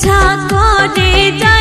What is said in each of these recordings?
ইচ্ছা করে যাই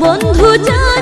বন্ধু জানে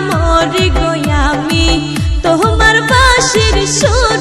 মরি গো আমি তোমার বাসির সুর